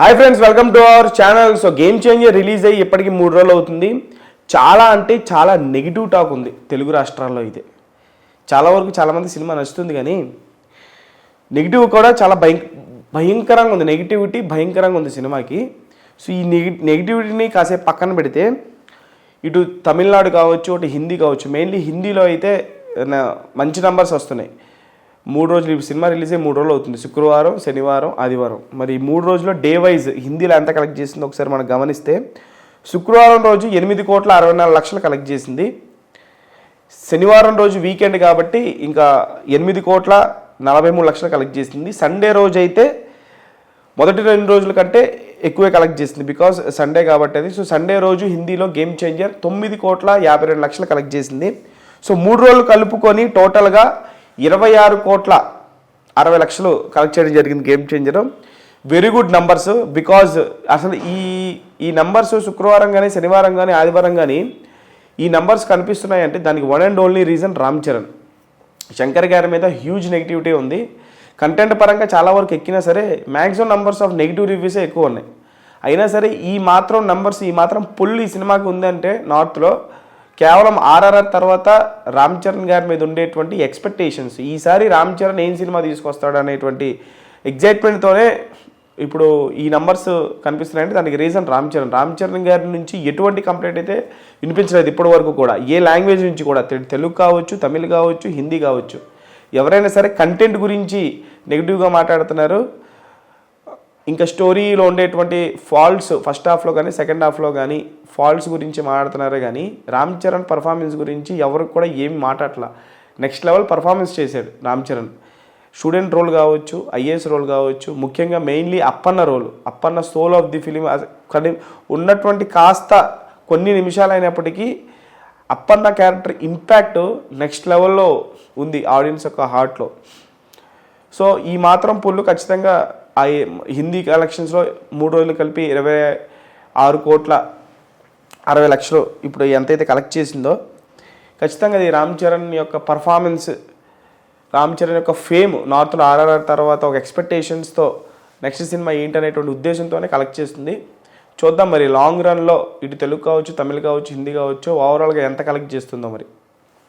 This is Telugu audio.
Hi friends welcome to our channel so game changer release అయ్యి ఇప్పటికి మూడు రోజులు అవుతుంది. చాలా అంటే చాలా నెగిటివ్ టాక్ ఉంది తెలుగు రాష్ట్రాల్లో అయితే. చాలా వరకు చాలామంది సినిమా నచ్చుతుంది కానీ నెగిటివ్ కూడా చాలా భయం భయంకరంగా ఉంది. నెగిటివిటీ భయంకరంగా ఉంది సినిమాకి. సో ఈ నెగి నెగిటివిటీని కాసేపు పక్కన పెడితే ఇటు తమిళనాడు కావచ్చు ఇటు హిందీ కావచ్చు మెయిన్లీ హిందీలో అయితే మంచి నంబర్స్ వస్తున్నాయి. మూడు రోజులు ఈ సినిమా రిలీజ్ అయ్యి మూడు రోజులు అవుతుంది. శుక్రవారం శనివారం ఆదివారం. మరి ఈ మూడు రోజుల్లో డే వైజ్ హిందీలో ఎంత కలెక్ట్ చేసిందో ఒకసారి మనం గమనిస్తే శుక్రవారం రోజు ఎనిమిది కోట్ల అరవై నాలుగు లక్షలు కలెక్ట్ చేసింది. శనివారం రోజు వీకెండ్ కాబట్టి ఇంకా ఎనిమిది కోట్ల నలభై మూడు లక్షలు కలెక్ట్ చేసింది. సండే రోజు అయితే మొదటి రెండు రోజుల కంటే ఎక్కువే కలెక్ట్ చేసింది బికాస్ సండే కాబట్టి అది. సో సండే రోజు హిందీలో గేమ్ చేంజర్ తొమ్మిది కోట్ల యాభై రెండు లక్షలు కలెక్ట్ చేసింది. సో మూడు రోజులు కలుపుకొని టోటల్గా ఇరవై ఆరు కోట్ల అరవై లక్షలు కలెక్ట్ చేయడం జరిగింది game changer very good numbers because అసలు ఈ ఈ నంబర్స్ శుక్రవారం కానీ శనివారం కానీ ఆదివారం కానీ ఈ నంబర్స్ కనిపిస్తున్నాయి అంటే దానికి one and only reason Ram Charan. Shankar గారి మీద హ్యూజ్ నెగిటివిటీ ఉంది. కంటెంట్ పరంగా చాలా వరకు ఎక్కినా సరే మ్యాక్సిమం నంబర్స్ ఆఫ్ నెగిటివ్ రివ్యూసే ఎక్కువ ఉన్నాయి. అయినా సరే ఈ మాత్రం నంబర్స్ ఈ మాత్రం పుల్ ఈ సినిమాకి ఉందంటే నార్త్లో కేవలం ఆర్ఆర్ఆర్ తర్వాత రామ్ చరణ్ గారి మీద ఉండేటువంటి ఎక్స్పెక్టేషన్స్ ఈసారి రామ్ చరణ్ ఏం సినిమా తీసుకొస్తాడు అనేటువంటి ఎగ్జైట్మెంట్తోనే ఇప్పుడు ఈ నంబర్స్ కనిపిస్తున్నాయంటే దానికి రీజన్ రామ్ చరణ్. రామ్ చరణ్ గారి నుంచి ఎటువంటి కంప్లైంట్ అయితే వినిపించలేదు ఇప్పటి వరకు కూడా. ఏ లాంగ్వేజ్ నుంచి కూడా. తెలుగు కావచ్చు తమిళ్ కావచ్చు హిందీ కావచ్చు. ఎవరైనా సరే కంటెంట్ గురించి నెగిటివ్గా మాట్లాడుతున్నారు. ఇంకా స్టోరీలో ఉండేటువంటి ఫాల్ట్స్ ఫస్ట్ హాఫ్లో కానీ సెకండ్ హాఫ్లో కానీ ఫాల్ట్స్ గురించి మాట్లాడుతున్నారు కానీ రామ్ చరణ్ పర్ఫార్మెన్స్ గురించి ఎవరు కూడా ఏమి మాట్లాడలా నెక్స్ట్ లెవెల్ పర్ఫార్మెన్స్ చేశాడు రామ్ చరణ్. స్టూడెంట్ రోల్ కావచ్చు ఐఏఎస్ రోల్ కావచ్చు ముఖ్యంగా mainly Appanna role Appanna soul of the film కానీ ఉన్నటువంటి కాస్త కొన్ని నిమిషాలు అయినప్పటికీ అప్పన్న క్యారెక్టర్ ఇంపాక్ట్ నెక్స్ట్ లెవెల్లో ఉంది ఆడియన్స్ యొక్క హార్ట్లో సో ఈ మాత్రం పుల్లు ఖచ్చితంగా ఆ హిందీ కలెక్షన్స్లో మూడు రోజులు కలిపి ఇరవై ఆరు కోట్ల అరవై లక్షలు ఇప్పుడు ఎంతైతే కలెక్ట్ చేసిందో ఖచ్చితంగా అది రామ్ చరణ్ యొక్క పర్ఫార్మెన్స్ రామ్ చరణ్ యొక్క ఫేమ్ నార్త్లో ఆర్ఆర్ఆర్ తర్వాత ఒక ఎక్స్పెక్టేషన్స్తో నెక్స్ట్ సినిమా ఏంటనేటువంటి ఉద్దేశంతోనే కలెక్ట్ చేస్తుంది. చూద్దాం మరి లాంగ్ రన్లో ఇటు తెలుగు కావచ్చు తమిళ్ కావచ్చు హిందీ కావచ్చు ఓవరాల్గా ఎంత కలెక్ట్ చేస్తుందో మరి.